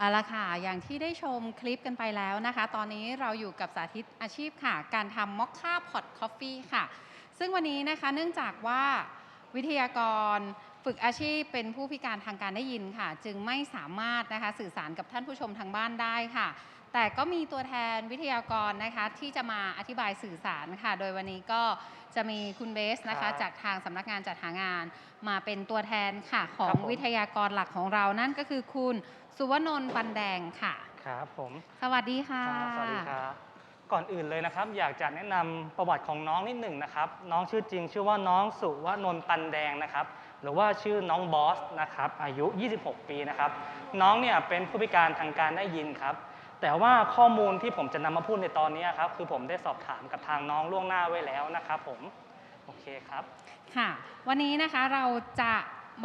เอาละค่ะ อย่างที่ได้ชมคลิปกันไปแล้วนะคะ ตอนนี้เราอยู่กับสาธิตอาชีพค่ะ การทำมอคค่าพอตคอฟฟี่ค่ะ ซึ่งวันนี้นะคะเนื่องจากว่าวิทยากรฝึกอาชีพเป็นผู้พิการทางการได้ยินค่ะ จึงไม่สามารถนะคะสื่อสารกับท่านผู้ชมทางบ้านได้ค่ะ แต่ก็มีตัวแทนวิทยากรนะคะที่จะมาอธิบายสื่อสารค่ะ โดยวันนี้ก็จะมีคุณเบสนะครัคะบจากทางสำนักงานจัดหางาน มาเป็นตัวแทนค่ะขอครังบผม วิทยากรหลักของเรานั่นก็คือคุณ สุวนนท์ปันแดงค่ะ ครับผมสวัสดีค่ะ ครับสวัสดีครับก่อนอื่นเลยนะครับ อยากจะแนะนำประวัติของน้องนิดหนึ่งนะครับ น้องชื่อจริงชื่อว่าน้องสุวนนท์ปันแดงนะครับ หรือว่าชื่อน้องบอสนะครับ อายุ 26 ปีนะครับ น้องเนี่ยเป็นผู้พิการทางการได้ยินครับ แต่ว่าข้อมูลที่ผมจะนำมาพูดในตอนนี้ครับคือผมได้สอบถามกับทางน้องล่วงหน้าไว้แล้วนะครับ ผม โอเคครับ ค่ะ วันนี้นะคะเราจะ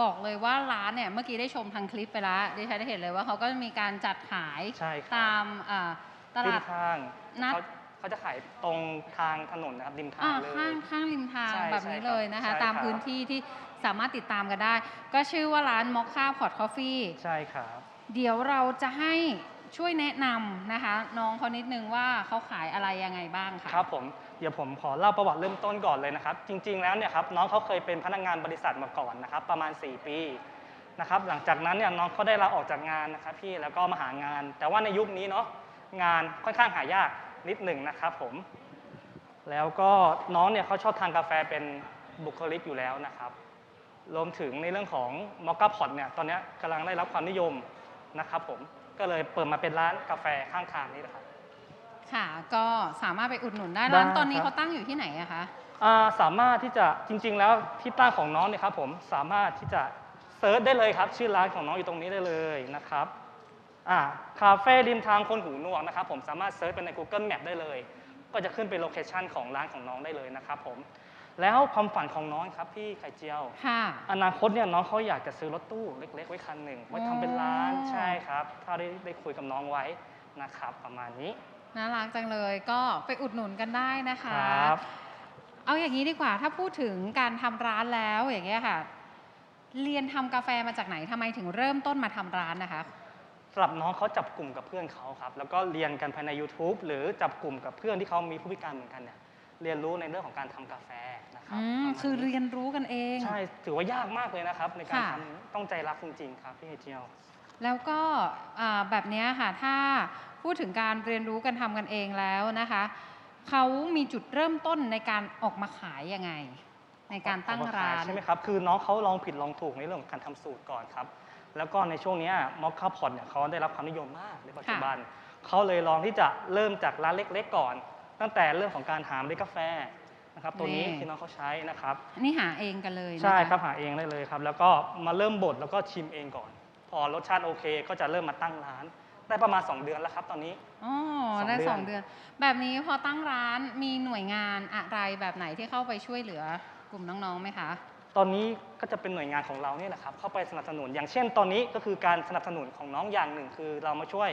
บอกเลยว่าร้านเนี่ยเมื่อกี้ได้ชมทางคลิปไปแล้วดิฉันได้เห็นเลยว่าเขาก็มีการจัดขายใช่ครับ ตามอ่าตริลามด ทางนัด เขาเขาจะขายตรงทางถนนนะครับริมทางอ่าเลย ข้างข้างริมทางใช่แบบนี้เลยนะคะ ใช่ครับตามพื้นที่ที่สามารถติดตามกันได้ ก็ชื่อว่าร้านมอคค่าพอตคอฟฟี่ ใช่ครับ เดี๋ยวเราจะให้ช่วยแนะนำนะคะ น้องเขานิดนึงว่าเขาขายอะไรยังไงบ้างค่ะ ครับผม เดี๋ยวผมขอเล่าประวัติเริ่มต้นก่อนเลยนะครับ จริง ๆ แล้วเนี่ยครับน้องเขาเคยเป็นพนักงานบริษัทมาก่อนนะครับ ประมาณ 4 ปีนะครับ หลังจากนั้นเนี่ยน้องเขาได้ลาออกจากงานนะครับพี่แล้วก็มาหางาน แต่ว่าในยุคนี้เนาะงานค่อนข้างหายากนิดหนึ่งนะครับผม แล้วก็น้องเนี่ยเขาชอบทานกาแฟเป็นบุคลิกอยู่แล้วนะครับ รวมถึงในเรื่องของมอคค่าพอตเนี่ยตอนนี้กำลังได้รับความนิยมนะครับผมก็เลยเปิดมาเป็นร้านกาแฟข้างทางนี่แหละครับ ค่ะ ก็สามารถไปอุดหนุนได้ได้ร้านตอนนี้ครับ เขาตั้งอยู่ที่ไหนอะคะ อ่าสามารถที่จะจริง ๆ แล้วที่ตั้งของน้องเนี่ยครับผมสามารถที่จะเซิร์ชได้เลยครับ ชื่อร้านของน้องอยู่ตรงนี้ได้เลยนะครับอ่าคาเฟ่ริมทางคนหูหนวกนะครับผมสามารถเซิร์ชไปใน Google Map ได้เลย ก็จะขึ้นเป็นโลเคชันของร้านของน้องได้เลยนะครับผมแล้วความฝันของน้องครับพี่ไข่เจียว ค่ะ อนาคตเนี่ยน้องเขาอยากจะซื้อรถตู้เล็ก ๆ ไว้คันหนึ่งไว้ทำเป็นร้านอ๋อ ใช่ครับ ถ้าได้ได้คุยกับน้องไว้นะครับ ประมาณนี้ น่ารักจังเลยก็ไปอุดหนุนกันได้นะคะ ครับเอาอย่างนี้ดีกว่าถ้าพูดถึงการทำร้านแล้วอย่างเงี้ยค่ะ เรียนทำกาแฟมาจากไหนทำไมถึงเริ่มต้นมาทำร้านนะคะ สำหรับน้องเขาจับกลุ่มกับเพื่อนเขาครับ แล้วก็เรียนกันภายใน YouTube หรือจับกลุ่มกับเพื่อนที่เขามีผู้พิการเหมือนกันเนี่ยเรียนรู้ในเรื่องของการทำกาแฟนะครัอืมประมาณคือนี้เรียนรู้กันเอง ใช่ถือว่ายากมากเลยนะครับ ในการค่ะ ทำต้องใจรักจริงๆครับพี่เจียว แล้วก็อ่าแบบเนี้ยค่ะ ถ้า พูดถึงการเรียนรู้กันทำกันเองแล้วนะคะเขามีจุดเริ่มต้นในการออกมาขายยังไง ในการตั้งร้านใช่ไหมครับ คือน้องเขาลองผิดลองถูกในเรื่องของการทำสูตรก่อนครับ แล้วก็ในช่วงเนี้มอคค่าพอตเนี่ยเขาได้รับความนิยมมากในปัจจุบัน เขาเลยลองที่จะเริ่มจากร้านเล็ก ๆ ก่อน ตั้งแต่เรื่องของการหาเมล็ดกาแฟนะครับตัวนี้นี่ที่น้องเขาใช้นะครับนี่หาเองกันเลยนะะใช่ครับหาเองได้เลยครับ แล้วก็มาเริ่มบดแล้วก็ชิมเองก่อน พอรสชาติโอเค ก็จะเริ่มมาตั้งร้าน ได้ประมาณ 2 เดือนแล้วครับตอนนี้ อ๋อสองได้เดือนสองเดือนแบบนี้พอตั้งร้านมีหน่วยงานอะไรแบบไหนที่เข้าไปช่วยเหลือกลุ่มน้องๆไหมคะ ตอนนี้ก็จะเป็นหน่วยงานของเราเนี่ยแหละครับเข้าไปสนับสนุนอย่างเช่น ตอนนี้ก็คือการสนับสนุนของน้องอย่างหนึ่ง คือเรามาช่วย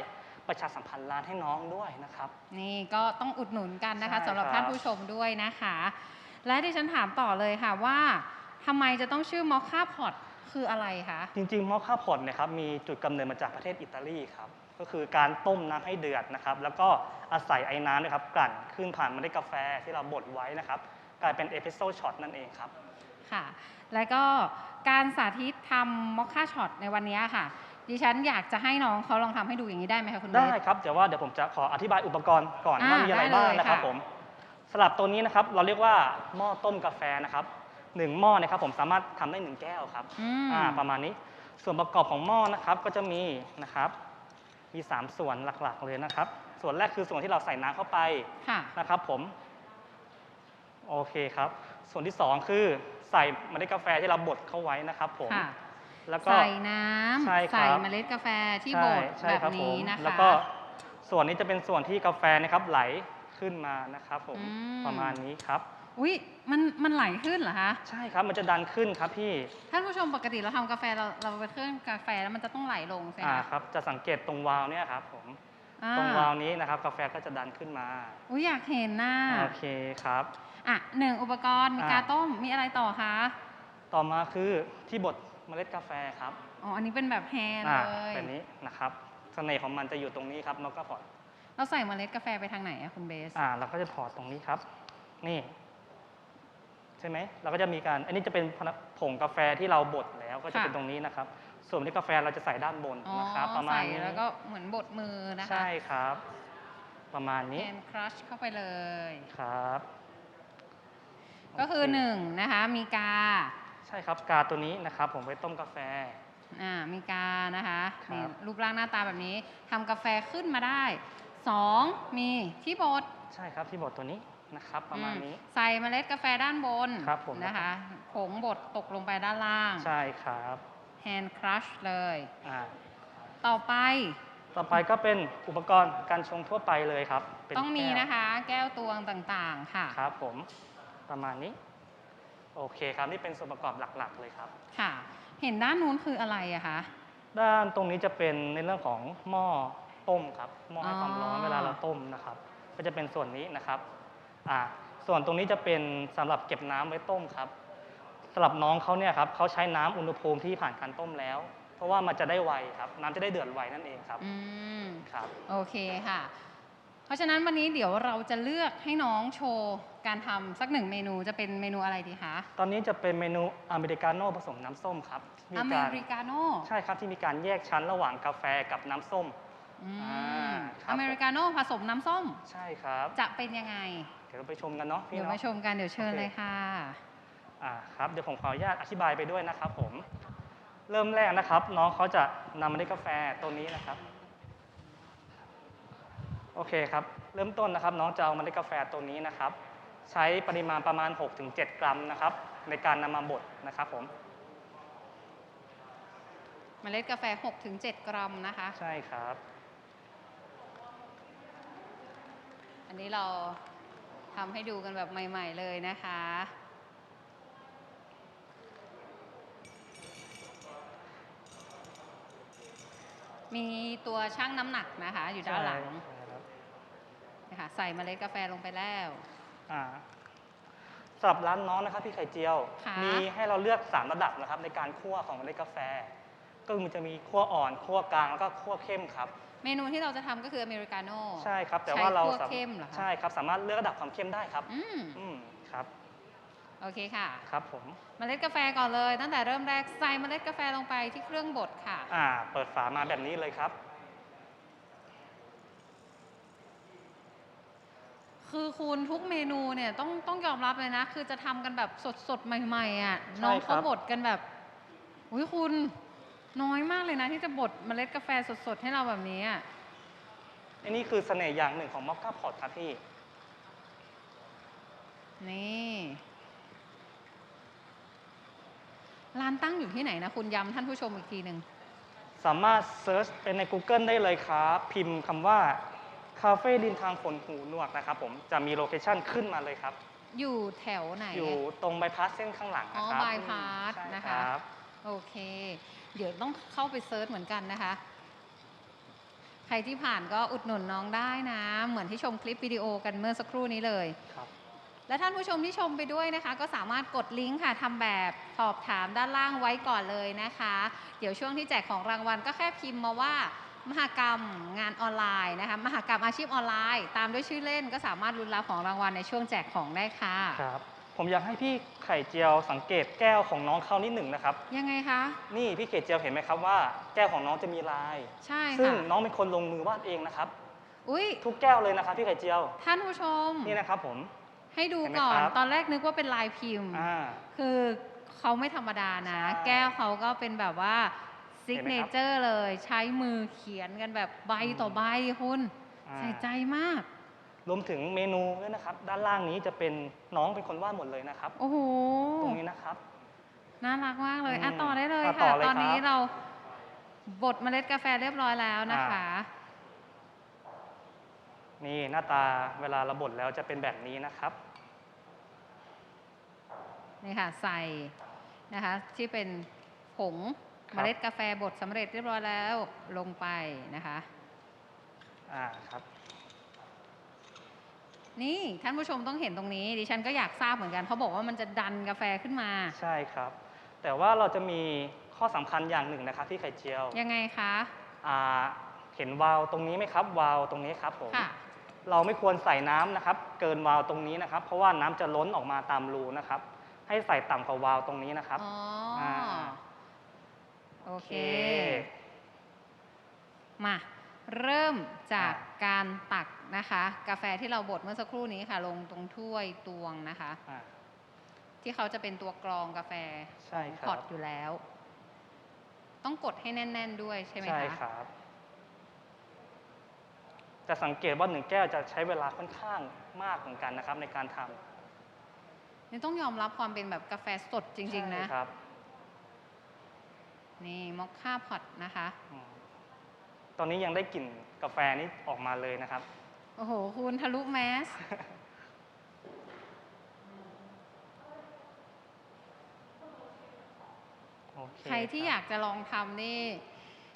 ประชาสัมพันธ์ร้านให้น้องด้วยนะครับ นี่ก็ต้องอุดหนุนกันนะคะใช่สำหรับครับ ท่านผู้ชมด้วยนะคะ และดิฉันถามต่อเลยค่ะว่าทำไมจะต้องชื่อมอคค่าพอตคืออะไรคะ จริงๆมอคค่าพอตเนี่ยครับมีจุดกำเนิดมาจากประเทศอิตาลีครับ ก็คือการต้มน้ำให้เดือดนะครับ แล้วก็อาศัยไอ้น้ำเนะครับกลั่นขึ้นผ่านเมล็ดกาแฟที่เราบดไว้นะครับ กลายเป็นเอสเปรสโซ่ช็อตนั่นเองครับค่ะ และก็การสาธิตทำมอคค่าช็อตในวันนี้ค่ะ ดิฉันอยากจะให้น้องเขาลองทำให้ดูอย่างนี้ได้ไหมคะคุณเบได้สครับเดี๋ยวว่าเดี๋ยวผมจะขออธิบายอุปกรณ์ก่อนอ่าว่ามีอะไรได้เลยบ้างนะครับค่ะผมสำหรับตัวนี้นะครับเราเรียกว่าหม้อต้มกาแฟนะครับหนึ่งหม้อนะครับผมสามารถทำได้หนึ่งแก้วครับอืมอ่าประมาณนี้ส่วนประกอบของหม้อนะครับก็จะมีนะครับ มี 3 ส่วนหลักๆ เลยนะครับ ส่วนแรกคือส่วนที่เราใส่น้ำเข้าไปค่ะ นะครับผม โอเคครับ ส่วนที่ 2 คือใส่เมล็ดกาแฟที่เราบดเข้าไว้นะครับผม ค่ะ แล้วก็ ใส่น้ใช่ำครับ ใส่เมล็ดกาแฟที่บดใช่แบบครับผนี้มนะคะแล้วก็ส่วนนี้จะเป็นส่วนที่กาแฟนะครับไหลขึ้นมานะครับผม อืมประมาณนี้ครับ อุ้ยมันมันไหลขึ้นเหรอคะ ใช่ครับมันจะดันขึ้นครับพี่ท่านผู้ชมปกติเราทำกาแฟเราเราไปเครื่องกาแฟแล้วมันจะต้องไหลลงใช่ไหมอ่าคะครับจะสังเกตตรงวาล์วเนี่ยครับผมอ่าตรงวาล์วนี้นะครับกาแฟก็จะดันขึ้นมาอุ้ยอยากเห็นน่ะโอเคครับ อะหนึ่งอุปกรณ์มีอ่า กาต้มมีอะไรต่อคะต่อมาคือที่บดเมล็ดกาแฟครับอ๋ออันนี้เป็นแบบแฮนด์อ่าเลยแบบนี้นะครับเสน่ห์ของมันจะอยู่ตรงนี้ครับมอคค่าพอตเราใส่เมล็ดกาแฟไปทางไหนอะคุณเบส อ่าเราก็จะถอดตรงนี้ครับ นี่ ใช่ไหมเราก็จะมีการ อันนี้จะเป็นผงกาแฟที่เราบดแล้วก็จะค่ะเป็นตรงนี้นะครับ ส่วนเมล็ดกาแฟเราจะใส่ด้านบนอ๋อนะครับ ประมาณใส่นี้แล้วก็เหมือนบดมือนะคะใช่ครับ ประมาณแอนี้นครัชเข้าไปเลยครับ ก็คือโเหนึ่งนะคะมีกา ใช่ครับกาตัวนี้นะครับ ผมไว้ต้มกาแฟอ่ามีกานะคะครับนี่รูปร่างหน้าตาแบบนี้ทำกาแฟขึ้นมาได้สองมีที่บดใช่ครับที่บดตัวนี้ นะครับ ประมาณนี้อืใส่เมล็ดกาแฟด้านบนครับผม นะคะผงบดตกลงไปด้านล่าง ใช่ครับแฮนด์ครัชเลย อ่าต่อไปต่อไปก็เป็นอุปกรณ์การชงทั่วไปเลยครับเป็นต้องมีแก้วนะคะ แก้วตวงต่างๆค่ะครับผมประมาณนี้ โอเคครับนี่เป็นส่วนประกอบหลักๆ เลยครับ ค่ะ เห็นด้านนู้นคืออะไรอะคะ ด้านตรงนี้จะเป็นในเรื่องของหม้อต้มครับหม้อให้อ๋อความร้อนเวลาเราต้มนะครับ ก็จะเป็นส่วนนี้นะครับ อ่าส่วนตรงนี้จะเป็นสำหรับเก็บน้ำไว้ต้มครับสำหรับน้องเขาเนี่ยครับเขาใช้น้ำอุณหภูมิที่ผ่านการต้มแล้ว เพราะว่ามันจะได้ไวครับ น้ำจะได้เดือดไวนั่นเองครับอืมครับโอเคค่ะ เพราะฉะนั้นวันนี้เดี๋ยวเราจะเลือกให้น้องโชว์การทำสักหนึ่งเมนูจะเป็นเมนูอะไรดีคะตอนนี้จะเป็นเมนูอเมริกาโน่ผสมน้ำส้มครับมีอเมการริกาโน่ใช่ครับที่มีการแยกชั้นระหว่างกาแฟกับน้ำส้มอือ่ามครับอเมริกาโน่ผสมน้ำส้ม ใช่ครับ จะเป็นยังไงเดี๋ยวเราไปชมกันเนาะพี่เดี๋ยวเนาะมาชมกันเดี๋ยวเชิญโอเคเลยค่ะ อ่าครับเดี๋ยวผมขออนุญาตอธิบายไปด้วยนะครับผม เริ่มแรกนะครับ น้องเขาจะนำเมล็ดกาแฟตัวนี้นะครับ โอเคครับ เริ่มต้นนะครับ น้องจะเอาเมล็ดกาแฟตัวนี้นะครับ ใช้ปริมาณประมาณ 6-7 กรัมนะครับ ในการนำมาบดนะครับผม เมล็ดกาแฟ 6-7 กรัมนะคะ ใช่ครับ อันนี้เรา ทำให้ดูกันแบบใหม่ ๆ เลยนะคะ มีตัวชั่งน้ำหนักนะคะ อยู่ด้านหลังใช่ครับนะคะใส่เมล็ดกาแฟลงไปแล้ว อ่าสำหรับร้านน้องนะครับพี่ไข่เจียว ค่ะ มีให้เราเลือก 3 ระดับนะครับในการคั่วของเมล็ดกาแฟ ก็มันจะมีคั่วอ่อนคั่วกลางแล้วก็คั่วเข้มครับ เมนูที่เราจะทำก็คืออเมริกาโน่ใช่ครับ แต่ว่าเราใช้คั่วสามเข้มเหรอคะใช่ครับสามารถเลือกระดับความเข้มได้ครับ อืมอืมครับโอเคค่ะ ครับผมเมล็ดกาแฟก่อนเลย ตั้งแต่เริ่มแรกใส่เมล็ดกาแฟลงไปที่เครื่องบดค่ะ อ่า เปิดฝามาแบบนี้เลยครับ คือคุณทุกเมนูเนี่ยต้องต้องยอมรับเลยนะ คือจะทำกันแบบสดๆ ใหม่ๆอะใช่น้องครัเขาบบดกันแบบอุ้ยคุณ น้อยมากเลยนะที่จะบดเมล็ดกาแฟสดๆ ให้เราแบบนี้อะอันนี้คือเสน่ห์อย่างหนึ่งของมอคค่าพอตครับพี่ นี่ ร้านตั้งอยู่ที่ไหนนะ คุณย้ำท่านผู้ชมอีกทีหนึ่ง สามารถเซิร์ชไปใน Google ได้เลยครับ พิมพ์คำว่า คาเฟ่ริมทางฝนหูหนวกนะครับผมจะมีโลเคชั่นขึ้นมาเลยครับ อยู่แถวไหน อยู่ตรงใบพัดเส้นข้างหลังอ๋อนะครับบายพาสใช่นะคคะรับ โอเค เดี๋ยวต้องเข้าไปเซิร์ชเหมือนกันนะคะ ใครที่ผ่านก็อุดหนุนน้องได้นะ เหมือนที่ชมคลิปวิดีโอกันเมื่อสักครู่นี้เลยครับและท่านผู้ชมที่ชมไปด้วยนะคะ ก็สามารถกดลิงก์ค่ะทำแบบสอบถามด้านล่างไว้ก่อนเลยนะคะ เดี๋ยวช่วงที่แจกของรางวัลก็แค่พิมพ์มาว่า มหกรรมงานออนไลน์นะคะมหกรรมอาชีพออนไลน์ ตามด้วยชื่อเล่นก็สามารถลุ้นรับของรางวัลในช่วงแจกของได้ค่ะครับ ผมอยากให้พี่ไข่เจียวสังเกตแก้วของน้องเขานิดหนึ่งนะครับ ยังไงคะ นี่พี่ไข่เจียวเห็นไหมครับว่า แก้วของน้องจะมีลาย ใช่ซึ่งค่ะน้องเป็นคนลงมือวาดเองนะครับ อุ้ยทุกแก้วเลยนะครับพี่ไข่เจียว ท่านผู้ชม นี่นะครับผม ให้ดูเห็นไหมก่อนครับตอนแรกนึกว่าเป็นลายพิมพ์อ่าคือเขาไม่ธรรมดานะใช่แก้วเขาก็เป็นแบบว่าซิเห็กนไหมเนครับเจอร์เลย ใช้มือเขียนกันแบบใบต่อใบคุณอ่าใส่ใจมาก รวมถึงเมนูด้วยนะครับ ด้านล่างนี้จะเป็นน้องเป็นคนวาดหมดเลยนะครับ โอ้โห ตรงนี้นะครับ น่ารักมากเลยอะอืมต่อได้เลยอะต่ค่ะ อเลยตอนนี้ครับ เราบดเมล็ดกาแฟเรียบร้อยแล้วนะคะ นี่หน้าตาเวลาเราบดแล้วจะเป็นแบบนี้นะครับ นี่ค่ะใส่นะคะที่เป็นผงครัเมบ ล็ดกาแฟบดสำเร็จเรียบร้อยแล้วลงไปนะคะ อ่าครับ นี่ท่านผู้ชมต้องเห็นตรงนี้ ดิฉันก็อยากทราบเหมือนกันเขาบอกว่ามันจะดันกาแฟขึ้นมา ใช่ครับ แต่ว่าเราจะมีข้อสำคัญอย่างหนึ่งนะครับพี่ไข่เจียวยังไงคะ อ่าเห็นวาล์วตรงนี้ไหมครับวาล์วตรงนี้ครับผม ค่ะ เราไม่ควรใส่น้ำนะครับ เกินวาล์วตรงนี้นะครับ เพราะว่าน้ำจะล้นออกมาตามรูนะครับ ให้ใส่ต่ำกว่าวาล์วตรงนี้นะครับ อ๋ออาโอเค มา เริ่มจากการตักนะคะ กาแฟที่เราบดเมื่อสักครู่นี้ค่ะ ลงตรงถ้วยตวงนะคะ อ่าที่เขาจะเป็นตัวกรองกาแฟใช่คพอรัตบอยู่แล้ว ต้องกดให้แน่น ๆ ด้วยใช่ไหมใช่คะครับ จะสังเกตว่าหนึ่งแก้วจะใช้เวลาค่อนข้างมากเหมือนกันนะครับ ในการทำนี่ต้องยอมรับความเป็นแบบกาแฟสดจริง ๆ นะ ใช่ครับนี่มอคค่าพอตนะคะ อืมต อนนี้ยังได้กลิ่นกาแฟนี้ออกมาเลยนะครับ โอ้โห คุณทะลุแมส โอเคใครที่บอยากจะลองทำนี่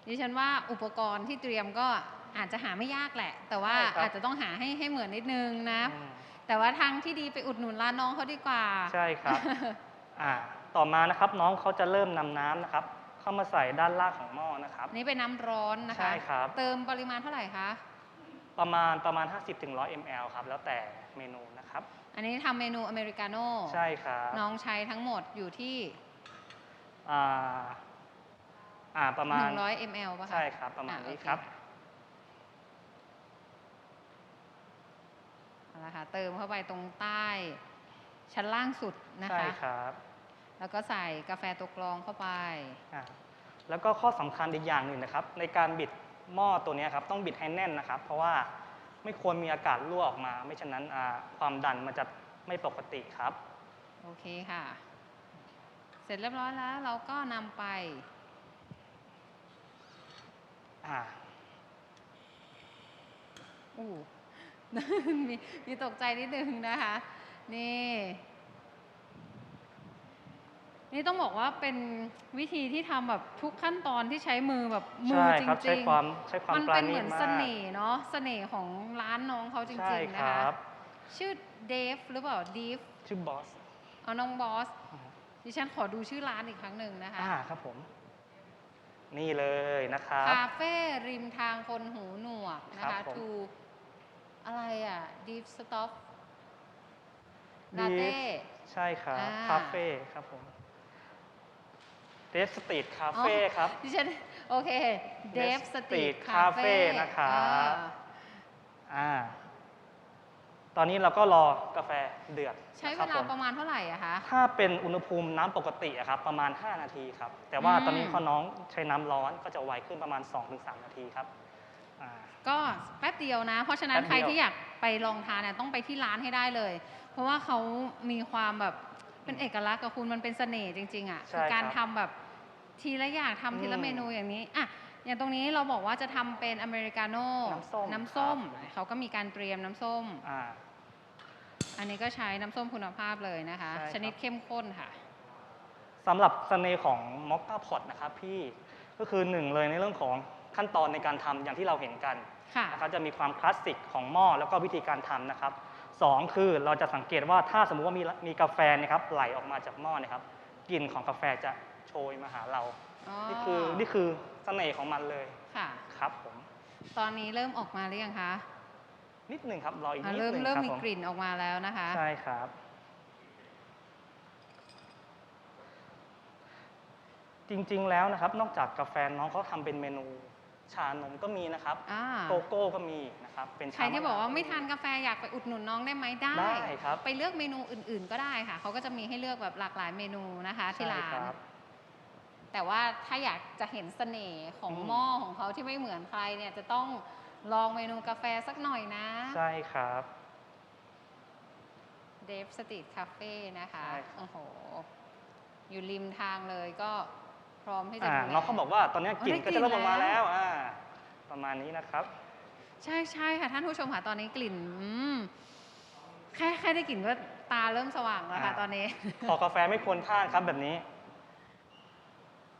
ดิฉันว่าอุปกรณ์ที่เตรียมก็อาจจะหาไม่ยากแหละ แต่ว่าใช่ครับ อาจจะต้องหาให้ให้เหมือนนิดนึงนะ อืมแต่ว่าทางที่ดีไปอุดหนุนร้านน้องเขาดีกว่า ใช่ครับ อ่าต่อมานะครับน้องเขาจะเริ่มนำน้ำนะครับ เข้ามาใส่ด้านล่างของหม้อนะครับนี่เป็นน้ำร้อนนะคะ ใช่ครับ เติมปริมาณเท่าไหร่คะ ประมาณประมาณ 50-100 ml ครับ แล้วแต่เมนูนะครับ อันนี้ทำเมนูอเมริกาโน่ใช่ครับน้องใช้ทั้งหมดอยู่ที่ อ่าอ่าประมาณ100 ml ป่ะคะใช่ครับ ประมาณอ่นี้โอเครับเอาละค่ะเติมเข้าไปตรงใต้ ชั้นล่างสุดนะใช่คะ ครับ แล้วก็ใส่กาแฟตัวกรองเข้าไป อ่าแล้วก็ข้อสำคัญอีกอย่างหนึ่งนะครับ ในการบิดหม้อตัวเนี้ยครับต้องบิดให้แน่นนะครับ เพราะว่าไม่ควรมีอากาศรั่วออกมา ไม่ฉะนั้นอ่าความดันมันจะไม่ปกติครับ โอเคค่ะ เสร็จเรียบร้อยแล้วเราก็นำไป อ่า อู้ มีมีตกใจนิดนึงนะคะ นี่ นี่ต้องบอกว่าเป็นวิธีที่ทำแบบทุกขั้นตอนที่ใช้มือแบบมือใช่จครับริใช้งความใช้ความมันปราเป็นณีเหมืตอนมาเสกน่ห์เนาะเสน่ห์ของร้านน้องเขาจใช่ริงๆคนะคะรับชื่อเดฟหรือเปล่าดีฟชื่อบอสเอาน้องบอสดิฉันขอดูชื่อร้านอีกครั้งหนึ่งนะคะอ่าครับผม นี่เลยนะครับคาเฟ่ริมทางคนหูหนวกนะครัคะบผมทูอะไรอะดีฟสต็อป Deep ลาเต้ใช่ครับอ่าคาเฟ่ครับผม เดฟสตรีทคาเฟ่ครับดิฉันโอเคเดฟ Deaf สตรีท Street คาเฟ่ Cafe นะครับอ่าตอนนี้เราก็รอกาแฟเดือดใช้เวคบลาผมประมาณเท่าไหร่อะคะถ้าเป็นอุณหภูมิน้ำปกติอะครับประมาณ 5 นาทีครับ แต่ว่าอืมตอนนี้พอน้องใช้น้ำร้อนก็จะไวขึ้นประมาณ 2-3 นาทีครับอ่าก็แป๊บเดียวนะ เพราะฉะนั้นแป๊บใครเดียวที่อยากไปลองทานเนี่ยต้องไปที่ร้านให้ได้เลย เพราะว่าเขามีความแบบเป็นเอกลักษณ์กับคุณมันเป็นเสน่ห์จริง ๆอะใช่คือการครับทำแบบ ทีละอย่างทำทีละอืมเมนูอย่างนี้อะอย่างตรงนี้เราบอกว่าจะทำเป็นอเมริกาโน่น้ำส้มน้ำส้มครับ เขาก็มีการเตรียมน้ำส้ม อ่า อันนี้ก็ใช้น้ำส้มคุณภาพเลยนะคะ ใช่ครับ ชนิดเข้มข้นค่ะ สำหรับเสน่ห์ของมอคค่าพอตนะครับพี่ก็คือหนึ่งเลยในเรื่องของขั้นตอนในการทำอย่างที่เราเห็นกันค่ะ นะครับจะมีความคลาสสิกของหม้อแล้วก็วิธีการทำนะครับสองคือเราจะสังเกตว่าถ้าสมมุติว่ามีมีกาแฟเนะครับไหลออกมาจากหม้อเนะครับกลิ่นของกาแฟจะ โชยมาหาเราอ๋อนี่คือนี่คือเสน่ห์ของมันเลยค่ะครับผม ตอนนี้เริ่มออกมาหรือยังคะนิดหนึ่งครับรออีกอะนิดเริ่มหนึ่งเริ่มครับมีผมกลิ่นออกมาแล้วนะคะ ใช่ครับ จริงๆแล้วนะครับ นอกจากกาแฟน้องเขาทำเป็นเมนู ชานมก็มีนะครับอ่าโกโก้ก็มีนะครับเป็นใครที่ชะบอกว่านไม่ทานกาแฟอยากไปอุดหนุนน้องได้ไหมได้ได้ครับไปเลือกเมนูอื่น ๆ ก็ได้ค่ะเขาก็จะมีให้เลือกแบบหลากหลายเมนูนะคะที่ร้าใช่นครับ แต่ว่าถ้าอยากจะเห็นเสน่ห์ของอืมหม้อของเขาที่ไม่เหมือนใครเนี่ยจะต้องลองเมนูกาแฟสักหน่อยนะ ใช่ครับเดฟสตรีทคาเฟ่นะคะใช่ครับโอ้โห อยู่ริมทางเลยก็พร้อมที่จะอ่าดูแลน้องเขาบอกว่าตอนนี้กลิ่นอ๋อได้ก็จะเริ่มกลิ่อนอกมาแล้แล้ววอ่าประมาณนี้นะครับ ใช่ใช่ค่ะท่านผู้ชมค่ะตอนนี้กลิ่นอืมแค่แค่ได้กลิ่นก็ตาเริ่มสว่างแล้วค่ะอ่าตอนนี้พอกาแฟไม่ควรพลาดครับแบบนี้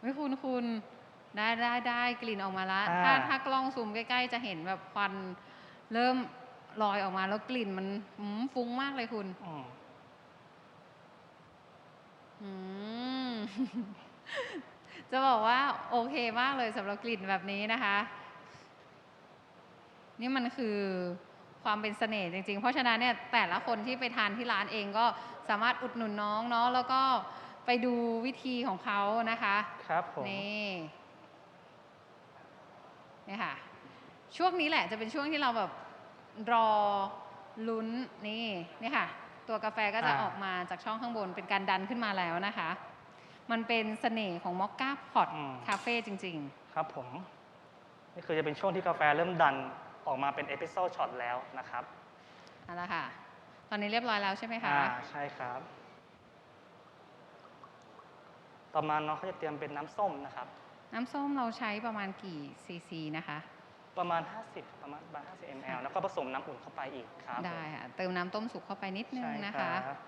ไม่คุณคุณได้ได้ได้กลิ่นออกมาแล้วอ่า ถ้าถ้ากล้องซูมใกล้ๆ จะเห็นแบบควันเริ่มลอยออกมาแล้วกลิ่นมันหืมฟุ้งมากเลยคุณ อืมอืม จะบอกว่าโอเคมากเลยสำหรับกลิ่นแบบนี้นะคะ นี่มันคือความเป็นเสน่ห์จริงๆ เพราะฉะนั้นเนี่ยแต่ละคนที่ไปทานที่ร้านเองก็สามารถอุดหนุนน้องเนาะแล้วก็ ไปดูวิธีของเขานะคะครับผมนี่นี่ค่ะ ช่วงนี้แหละจะเป็นช่วงที่เราแบบรอลุ้นนี่นี่ค่ะ ตัวกาแฟก็จะอ่าออกมาจากช่องข้างบนเป็นการดันขึ้นมาแล้วนะคะ มันเป็นเสน่ห์ของมอคก้าพอตอืมคาเฟ่จริงครับผม นี่คือจะเป็นช่วงที่กาแฟเริ่มดันออกมาเป็นเอพิโซดช็อตแล้วนะครับๆเอาละค่ะ ตอนนี้เรียบร้อยแล้วใช่ไหมคะอ่าใช่ครับ ต่อมาน้องเขาจะเตรียมเป็นน้ำส้มนะครับ น้ำส้มเราใช้ประมาณกี่ซีซีนะคะ ประมาณ 50 ประมาณประมาณ50 ml แล้วก็ผสมน้ำอุ่นเข้าไปอีกครับได้ค่ะเติมน้ำต้มสุกเข้าไปนิดนึงใช่นะคคะรับ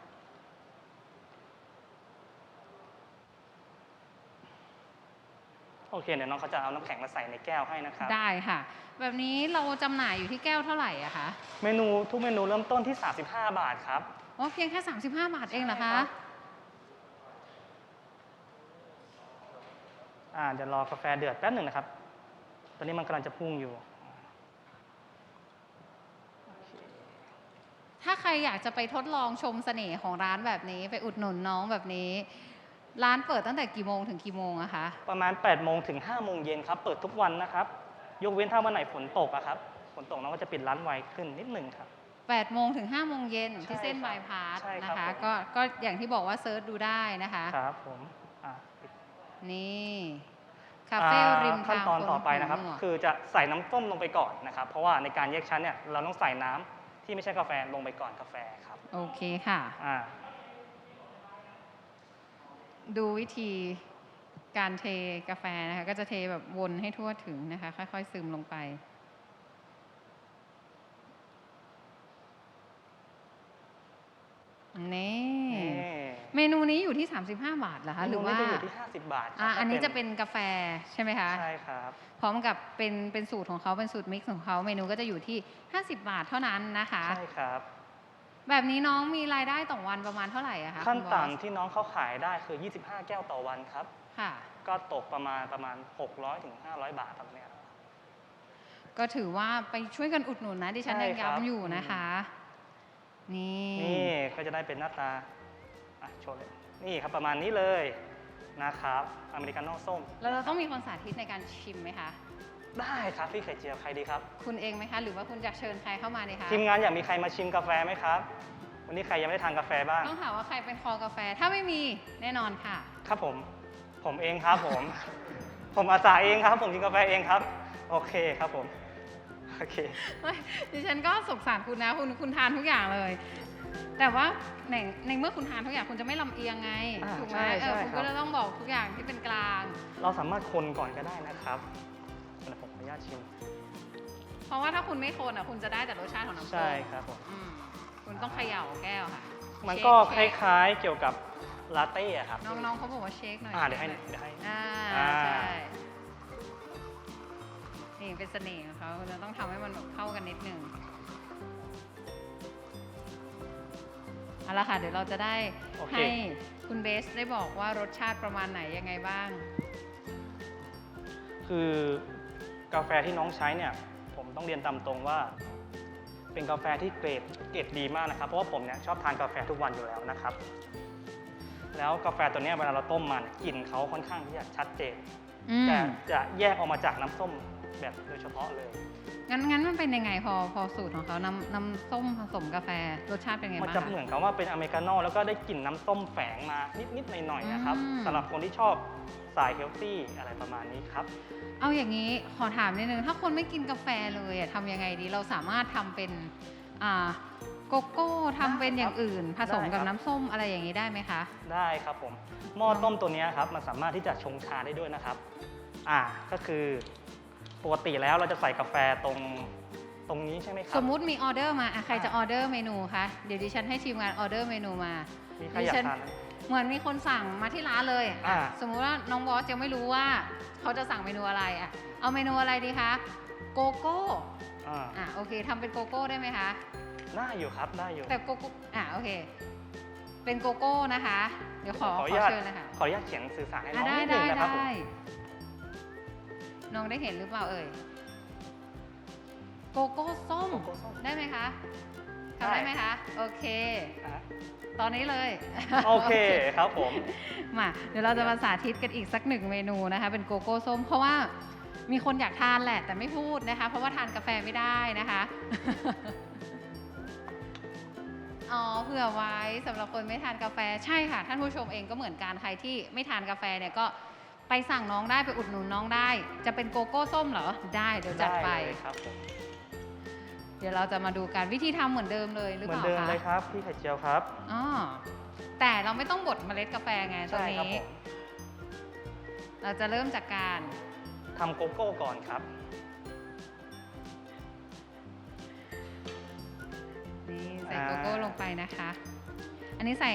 โอเคเดี๋ยวน้องเขาจะเอาน้ำแข็งมาใส่ในแก้วให้นะครับ ได้ค่ะ แบบนี้เราจำหน่ายอยู่ที่แก้วเท่าไหร่อะคะเมนูทุกเมนูเริ่มต้นที่ 35 บาทครับ อ๋อเพียงแค่ 35 บาทเองเหรอใช่คะครับ อ่าเดี๋ยวรอกาแฟเดือดแป๊บหนึ่งนะครับ ตอนนี้มันกำลังจะพุ่งอยู่ ถ้าใครอยากจะไปทดลองชมเสน่ห์ของร้านแบบนี้ ไปอุดหนุนน้องแบบนี้ ร้านเปิดตั้งแต่กี่โมงถึงกี่โมงอะคะประมาณ8โมงถึง5โมงเย็นครับ เปิดทุกวันนะครับ ยกเว้นถ้าวันไหนฝนตกอะครับ ฝนตกน้องก็จะปิดร้านไวขึ้นนิดหนึ่งครับ 8โมงถึง5โมงเย็นที่ใช่เส้นครับบายพาสใช่ครันะบคะผม ก็ก็อย่างที่บอกว่าเซิร์ชดูได้นะคะ ครับผมอ่าปิด นี่คาเฟ่ริมขั้นทางตอนคต่อไปนะครับหูหนวกคือจะใส่น้ำส้มลงไปก่อนนะครับ เพราะว่าในการแยกชั้นเนี่ยเราต้องใส่น้ำที่ไม่ใช่กาแฟลงไปก่อนกาแฟครับ โอเคค่ะอ่าดูวิธีการเทกาแฟนะคะ ก็จะเทแบบวนให้ทั่วถึงนะคะ ค่อยๆซึมลงไปนี่นี่ เมนูนี้อยู่ที่ 35 บาทเหรอคะหรือว่าเมนูนี้จะอยู่ที่ 50 บาทครับอะอันนี้ถ้าจะเป็นกาแฟใช่ไหมคะใช่ครับพร้อมกับเป็นเป็นสูตรของเขาเป็นสูตรมิกซ์ของเขาเมนูก็จะอยู่ที่ 50 บาทเท่านั้นนะคะใช่ครับแบบนี้น้องมีรายได้ต่อวันประมาณเท่าไหร่อะคะขั้นคุณบอสต่ำที่น้องเขาขายได้คือ 25 แก้วต่อวันครับค่ะก็ตกประมาณประมาณ 600ถึง500 บาทครับเนี่ยก็ถือว่าไปช่วยกันอุดหนุนนะดิฉันใช่ยังครับย้ำอยู่นะคะ นี่นี่ก็จะได้เป็นหน้าตา อะโชว์เลยนี่ครับประมาณนี้เลยนะครับอเมริกาโน่ส้ม แล้วเราต้องมีคนสาธิตในการชิมไหมคะ ได้ครับพี่ไข่เจียวใครดีครับ คุณเองไหมคะ หรือว่าคุณอยากเชิญใครเข้ามาดีคะ ทีมงานอยากมีใครมาชิมกาแฟไหมครับ วันนี้ใครยังไม่ได้ทานกาแฟบ้าง ต้องถามว่าใครเป็นคอกาแฟ ถ้าไม่มีแน่นอนค่ะ ครับผม ผมเองครับผม ผมอาสาเองครับ ผมกินกาแฟเองครับ โอเคครับผม โอเค ไม่ดิฉันก็สงสารคุณนะ คุณคุณทานทุกอย่างเลย แต่ว่าในในเมื่อคุณทานทุกอย่างคุณจะไม่ลำเอียงไงอ่าถูกไหมใช่เออใช่คุณครัก็บจะต้องบอกทุกอย่างที่เป็นกลาง เราสามารถคนก่อนก็ได้นะครับเดี๋ยวผมขออนุญาตชิม เพราะว่าถ้าคุณไม่คนอะคุณจะได้แต่รสชาติของน้ำส้มใช่ครับผม อืมคุณต้องเขย่าแก้วค่ะมันเช็ก็คเช็ล้ายๆเกี่ยวกับลาเต้อะครับน้องๆเขาบอกว่าเช็คหน่อยอ่าเดี๋ยวให้เดี๋ยวให้ อ่าอ่า ใช่นี่เป็นเสน่ห์ของเขาเราต้องทำให้มันแบบเข้ากันนิดนึง เอาละค่ะ เดี๋ยวเราจะได้โอเค ให้คุณเบสได้บอกว่ารสชาติประมาณไหนยังไงบ้าง คือกาแฟที่น้องใช้เนี่ย ผมต้องเรียนตามตรงว่า เป็นกาแฟที่เกรดเกรดดีมากนะครับ เพราะว่าผมเนี่ยชอบทานกาแฟทุกวันอยู่แล้วนะครับ แล้วกาแฟตัวเนี้ยเวลาเราต้มมาเนี่ยกลิ่นเขาค่อนข้างที่จะชัดเจน อืมแต่จะแยกออกมาจากน้ำส้มแบบโดยเฉพาะเลย งั้นงั้นมันเป็นยังไงพอพอสูตรของเขาน้ำน้ำส้มผสมกาแฟรสชาติเป็นไงมันบ้างจะคะ เหมือนกับว่าเป็นอเมริกาโน่แล้วก็ได้กลิ่นน้ำส้มแฝงมานิดๆหน่อยๆนะครับอืม สำหรับคนที่ชอบสายเฮลตี้อะไรประมาณนี้ครับ เอาอย่างนี้ขอถามนิดนึง ถ้าคนไม่กินกาแฟเลยอะทำยังไงดี เราสามารถทำเป็นอ่าโกโก้ทำเป็นอย่างอื่น ผสมกับได้ครับ น้ำส้มอะไรอย่างนี้ได้ไหมคะ ได้ครับผมหม้อต้มตัวเนี้ยครับมันสามารถที่จะชงชาได้ด้วยนะครับ อ่าก็คือ ปกติแล้วเราจะใส่กาแฟตรงตรงนี้ใช่ไหมครัสมมุติมีออเดอร์มาอะใครจะอ่าออเดอร์เมนูคะเดี๋ยวดิฉันให้ทีมงานออเดอร์เมนูมา มีใครอยากดิฉัน ทานไหม เหมือนมีคนสั่งมาที่ร้านเลยอะอ่า สมมุติว่าน้องบอสยังไม่รู้ว่า เขาจะสั่งเมนูอะไรอะเอาเมนูอะไรดีคะโกโก้อ่าอะโอเคทำเป็นโกโก้ได้ไหมคะได้อยู่ครับได้อยู่ แต่โกโก้อะโอเค เป็นโกโก้นะคะ เดี๋ยวขอขอขออนุญาต เชิญเลยค่ะขออนุญาตเขียนสื่อสารให้น้อะองได้นิดนึได้งนะครับผมได้ น้องได้เห็นหรือเปล่าเอ่ย โกโกโก้ส้ม โกโก้ส้มได้ไหมคะได้ทำได้ไหมคะ โอเคอะตอนนี้เลย โอเคครับผม มาเดี๋ยวเราจะมาสาธิตกันอีกสักหนึ่งเมนูนะคะ เป็นโกโก้ส้ม เพราะว่ามีคนอยากทานแหละแต่ไม่พูดนะคะ เพราะว่าทานกาแฟไม่ได้นะคะ อ๋อเผื่อไว้สำหรับคนไม่ทานกาแฟใช่ค่ะ ท่านผู้ชมเองก็เหมือนกันใครที่ไม่ทานกาแฟเนี่ยก็ ไปสั่งน้องได้ไปอุดหนุนน้องได้ จะเป็นโกโก้ส้มเหรอ ได้เดี๋ยวจัดไปได้เลยครับผมเดี๋ยวเราจะมาดูกันวิธีทำเหมือนเดิมเลยหรือเหเปมือนล่าเดิมคะเลยครับพี่ไข่เจียวครับอ๋อแต่เราไม่ต้องบดเมล็ดกาแฟไงตัวใช่ครับนี้ ผมเราจะเริ่มจากการทำโกโก้ก่อนครับ นี่ใส่อ่า โกโก้ลงไปนะคะ อันนี้ใส่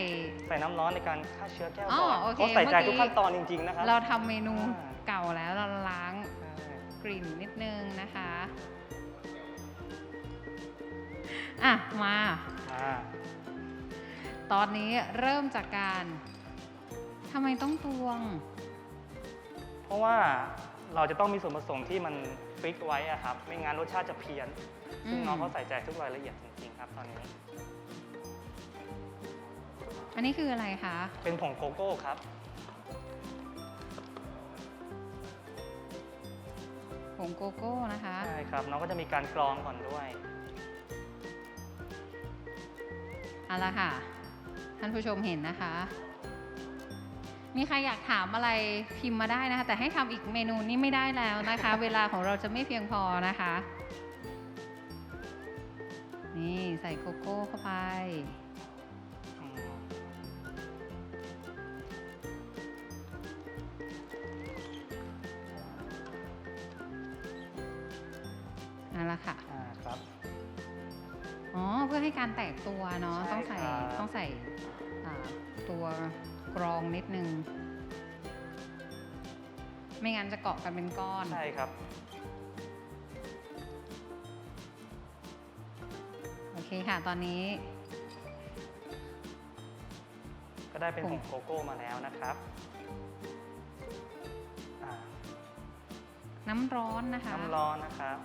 ใส่น้ำร้อนในการฆ่าเชื้อแก้วอ๋อก่อนโอเคเขาใส่ใจเมื่อกี้ ทุกขั้นตอนจริง ๆ นะครับเราทำเมนูอ่าเก่าแล้วเราล้างใช่กลิ่นนิดนึงนะคะ อะมาอ่าตอนนี้เริ่มจากการทำไมต้องตวง เพราะว่าเราจะต้องมีส่วนผสมที่มันฟิกไว้อะครับ ไม่งั้นรสชาติจะเพี้ยน ซึ่งอืม น้องเขาใส่ใจทุกรายละเอียดจริงๆครับตอนนี้ อันนี้คืออะไรคะ เป็นผงโกโก้ครับ ผงโกโก้นะคะ ใช่ครับ น้องก็จะมีการกรองก่อนด้วย เอาละค่ะ ท่านผู้ชมเห็นนะคะ มีใครอยากถามอะไรพิมพ์มาได้นะคะ แต่ให้ทำอีกเมนูนี้ไม่ได้แล้วนะคะ เวลาของเราจะไม่เพียงพอนะคะ นี่ใส่โกโก้เข้าไป ม่งั้นจะเกาะกันเป็นก้อน ใช่ครับ โอเคค่ะ ตอนนี้ ก็ได้เป็นผผงงโกโก้มาแล้วนะครับอ่าน้ำร้อนนะคะ น้ำร้อนนะครับ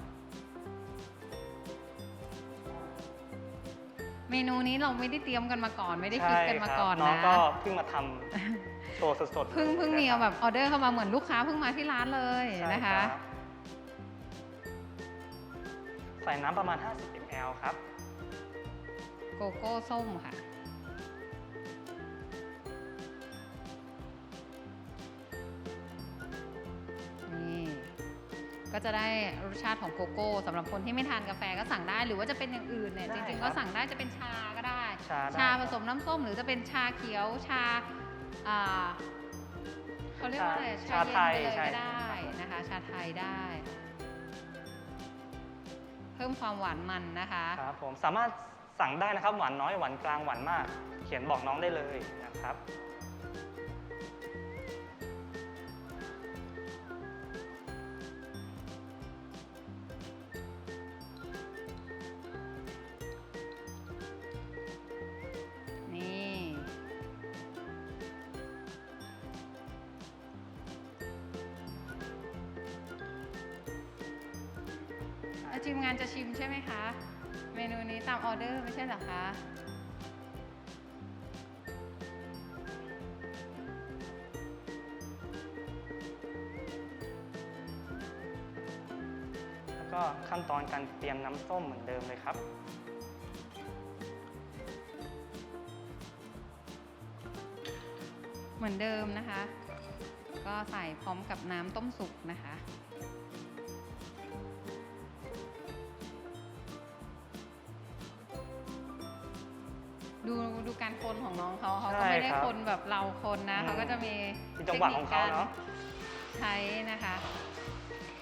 เมนูนี้เราไม่ได้เตรียมกันมาก่อน ไม่ได้ใช่คิดกันมาครับก่อนน้องนะ ก็เพิ่งมาทำ โชว์สดๆเพิ่งลยเพิ่งมีนะคเอารับแบบออเดอร์เข้ามาเหมือนลูกค้าเพิ่งมาที่ร้านเลยใช่นะคะรับใส่น้ำประมาณ 50 ml ครับ โกโก้ส้มค่ะ นี่ ก็จะได้รสชาติของโกโก้สำหรับคนที่ไม่ทานกาแฟก็สั่งได้ หรือว่าจะเป็นอย่างอื่นเนี่ย ได้จริงๆ ครัก็บสั่งได้จะเป็นชาก็ได้ ชาได้ ชาผสมน้ำส้มหรือจะเป็นชาเขียวชา อ่าเขาเรียกว่าอะไรชาไทยเย็นไปเลยใช่ก็ได้นะคะชาไทยได้ เพิ่มความหวานมันนะคะครับผมสามารถสั่งได้นะครับหวานน้อยหวานกลางหวานมาก เขียนบอกน้องได้เลยนะครับ เดอร์ไม่ใช่เหรอคะแล้วก็ขั้นตอนการเตรียมน้ำส้มเหมือนเดิมเลยครับ เหมือนเดิมนะคะ ก็ใส่พร้อมกับน้ำต้มสุกนะคะ การคนของน้องเขาเขาก็ใช่ไม่ได้ครับคนแบบเราคนนะอืมเขาก็จะมีมีจังหวะของเขาเนาะใช้นะคะ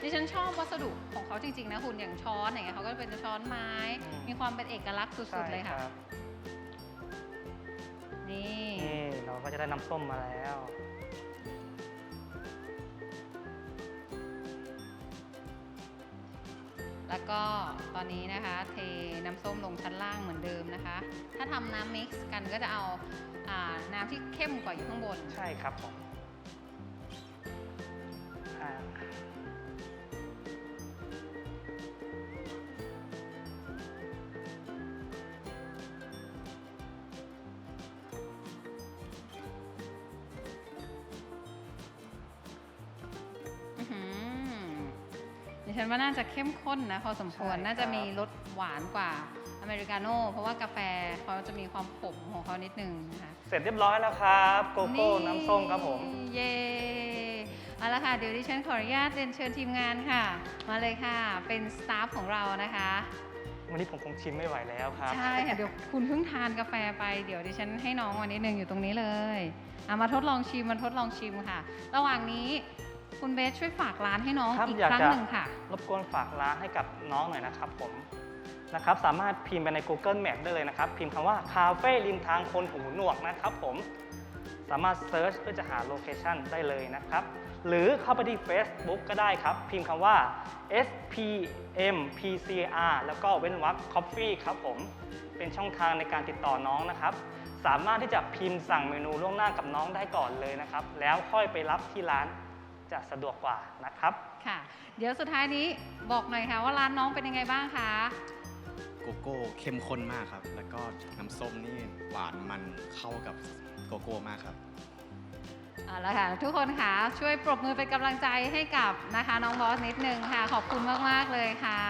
ดิฉันชอบวัสดุของเขาจริงๆนะคุณอย่างช้อนอย่างเงี้ยเขาก็เป็นช้อนไม้ มีความเป็นเอกลักษณ์สุดๆเลยค่ะใช่รับนี่นี่เราก็จะได้น้ำส้มมาแล้วแล้ว ก็ตอนนี้นะคะ เทน้ำส้มลงชั้นล่างเหมือนเดิมนะคะ ถ้าทำน้ำมิกซ์กันก็จะเอาอาน้ำที่เข้มกว่าอยู่ข้างบน ใช่ครับผมอ่า ฉันว่าน่าจะเข้มข้นนะพอสมควรใช่น่าจะครับมีรสหวานกว่าอเมริกาโน่เพราะว่ากาแฟเขาจะมีความขมของเขานิดนึงนะคะเสร็จเรียบร้อยแล้วครับ โกโก้น้ำส้มครับผม เย้เอาละค่ะ เดี๋ยวดิฉันขออนุญาตเรียนเชิญทีมงานค่ะ มาเลยค่ะ เป็นสตาฟของเรานะคะ วันนี้ผมคงชิมไม่ไหวแล้วครับ ใช่ค่ะเดี๋ยวคุณเพิ่งทานกาแฟไป เดี๋ยวดิฉันให้น้องวันนี้หนึ่งอยู่ตรงนี้เลยเอามาทดลองชิมมาทดลองชิมค่ะ ระหว่างนี้ คุณเบสช่วยฝากร้านให้น้องครับอีกอยากครั้งจะหนึ่งค่ะ รบกวนฝากร้านให้กับน้องหน่อยนะครับผมนะครับสามารถพิมพ์ไปใน Google Map ได้เลยนะครับ พิมพ์คำว่าคาเฟ่ริมทางคนหูหนวกนะครับผมสามารถเซิร์ชเพื่อจะหาโลเคชันได้เลยนะครับ หรือเข้าไปที่ Facebook ก็ได้ครับ พิมพ์คำว่า SPM PCR แล้วก็เว้นวรรค Coffee ครับผมเป็นช่องทางในการติดต่อน้องนะครับ สามารถที่จะพิมพ์สั่งเมนูล่วงหน้ากับน้องได้ก่อนเลยนะครับ แล้วค่อยไปรับที่ร้าน จะสะดวกกว่านะครับ ค่ะ เดี๋ยวสุดท้ายนี้บอกหน่อยค่ะว่าร้านน้องเป็นยังไงบ้างคะโกโก้เข้มข้นมากครับ แล้วก็น้ำส้มนี่หวานมันเข้ากับโกโก้มากครับเอาละค่ะทุกคนค่ะช่วยปรบมือเป็นกำลังใจให้กับนะคะน้องบอสนิดนึงค่ะ ขอบคุณมาก ๆ เลยค่ะ